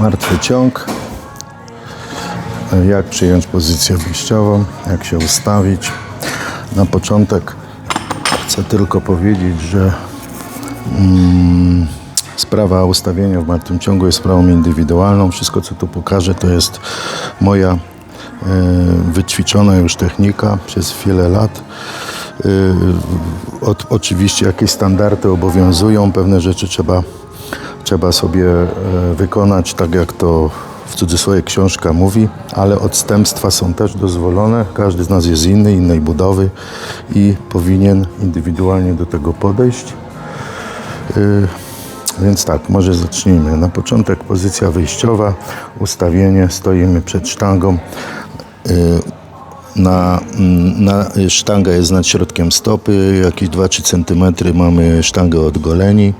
Martwy ciąg. Jak przyjąć pozycję wyjściową, jak się ustawić. Na początek chcę tylko powiedzieć, że mm, sprawa ustawienia w martwym ciągu jest sprawą indywidualną. Wszystko, co tu pokażę, to jest moja e, wyćwiczona już technika przez wiele lat. Y, oczywiście jakieś standardy obowiązują, pewne rzeczy trzeba, trzeba sobie e, wykonać tak, jak to w cudzysłowie książka mówi, ale odstępstwa są też dozwolone. Każdy z nas jest inny, innej budowy i powinien indywidualnie do tego podejść. Y, Więc tak, może zacznijmy. Na początek pozycja wyjściowa, ustawienie, stoimy przed sztangą. Y, Na, na sztanga jest nad środkiem stopy, jakieś 2-3 cm mamy sztangę od goleni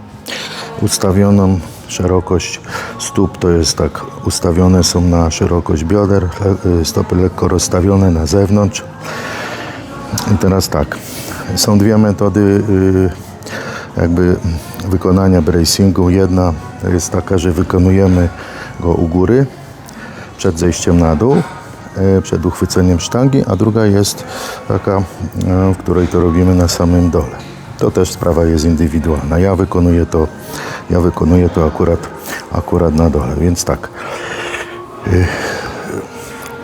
ustawioną. Szerokość stóp to jest tak, ustawione są na szerokość bioder, y, stopy lekko rozstawione na zewnątrz. I teraz tak, są dwie metody y, jakby wykonania bracingu. Jedna jest taka, że wykonujemy go u góry przed zejściem na dół, e, przed uchwyceniem sztangi, a druga jest taka, w której to robimy na samym dole. To też sprawa jest indywidualna. Ja wykonuję to, ja wykonuję to akurat, akurat na dole, więc tak.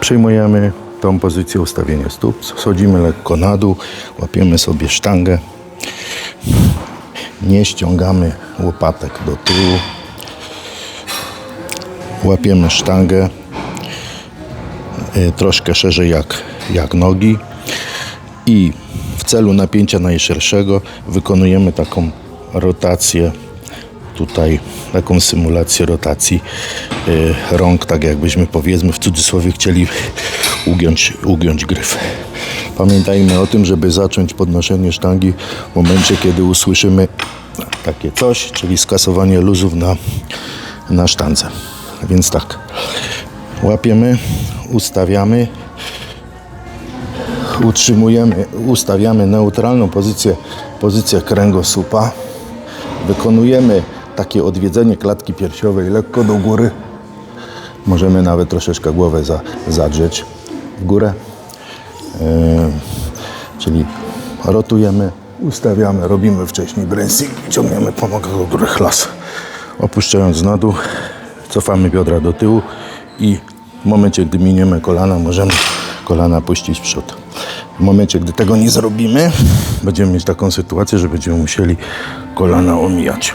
Przyjmujemy tą pozycję ustawienia stóp, schodzimy lekko na dół, łapiemy sobie sztangę, nie ściągamy łopatek do tyłu, łapiemy sztangę y, troszkę szerzej jak, jak nogi. I w celu napięcia najszerszego wykonujemy taką rotację tutaj taką symulację rotacji y, rąk, tak jakbyśmy powiedzmy w cudzysłowie chcieli ugiąć, ugiąć gryf. Pamiętajmy o tym, żeby zacząć podnoszenie sztangi w momencie, kiedy usłyszymy takie coś, czyli skasowanie luzów na, na sztandze. Więc tak, łapiemy, ustawiamy, utrzymujemy, ustawiamy neutralną pozycję, pozycję kręgosłupa. Wykonujemy takie odwiedzenie klatki piersiowej lekko do góry. Możemy nawet troszeczkę głowę za, zadrzeć w górę. Yy, czyli rotujemy, ustawiamy, robimy wcześniej bracing, ciągniemy po nogach do góry chlas. Opuszczając na dół, cofamy biodra do tyłu i w momencie, gdy miniemy kolana, możemy kolana puścić w przód. W momencie, gdy tego nie zrobimy, będziemy mieć taką sytuację, że będziemy musieli kolana omijać.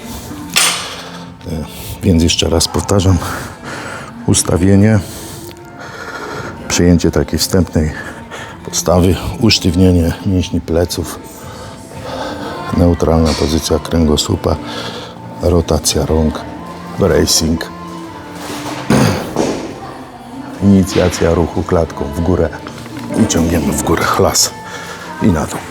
E, Więc jeszcze raz powtarzam, ustawienie, przyjęcie takiej wstępnej postawy, usztywnienie mięśni pleców, neutralna pozycja kręgosłupa, rotacja rąk, bracing, inicjacja ruchu klatką w górę i ciągniemy w górę chlas i na dół.